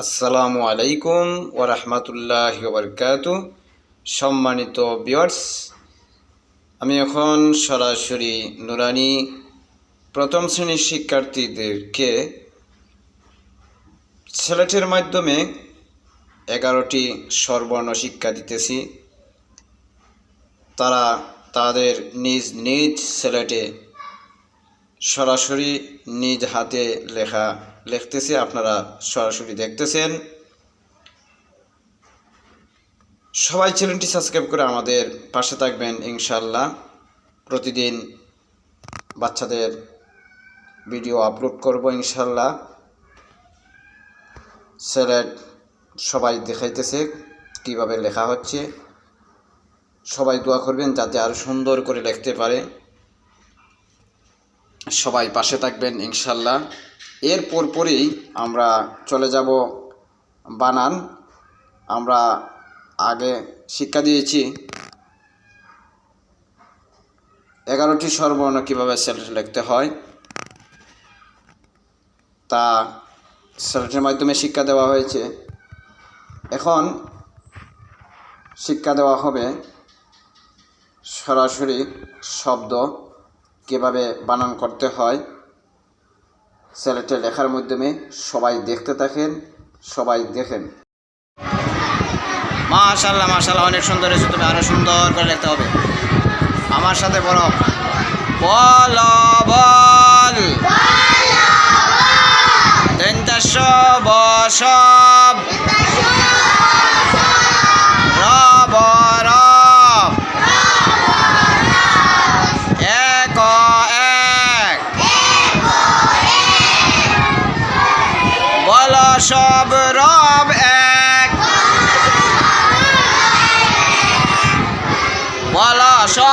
আসসালামু আলাইকুম ওরহমতুল্লাহ বরকাত সম্মানিত বিয়ার্স আমি এখন সরাসরি নুরানি প্রথম শ্রেণির শিক্ষার্থীদেরকে সেলেটের মাধ্যমে এগারোটি সর্বর্ণ শিক্ষা দিতেছি। তারা তাদের নিজ নিজ সেলেটে সরাসরি নিজ হাতে লেখা, লিখতেছে, আপনারা সরাসরি দেখতেছেন। সবাই চ্যানেলটি সাবস্ক্রাইব করে আমাদের পাশে থাকবেন ইনশাল্লাহ প্রতিদিন বাচ্চাদের ভিডিও আপলোড করব ইনশাল্লাহ সেলেট সবাই দেখাইতেছে, কীভাবে লেখা হচ্ছে। সবাই দোয়া করবেন যাতে আরও সুন্দর করে লিখতে পারে। সবাই পাশে থাকবেন, ইনশাল্লাহ। এর পরপরই আমরা চলে যাব বানান। আমরা আগে শিক্ষা দিয়েছি, এগারোটি স্বরবর্ণ কীভাবে সেলেট লিখতে হয়, তা সেলেটের মাধ্যমে শিক্ষা দেওয়া হয়েছে। এখন শিক্ষা দেওয়া হবে সরাসরি শব্দ কীভাবে বানান করতে হয় সেলেটে লেখার মাধ্যমে সবাই দেখতে থাকেন সবাই দেখেন। মাশাল্লাহ মাশাল্লাহ অনেক সুন্দর হয়েছে তুমি আরও সুন্দর করে লিখতে হবে। আমার সাথে বলো বল বল। বছর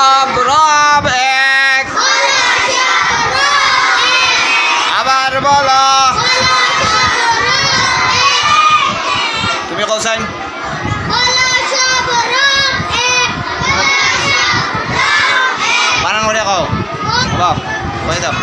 রব রব এক। আবার বল। তুমি কোসাইন বানান করে কও। বাপ কয়ে দাম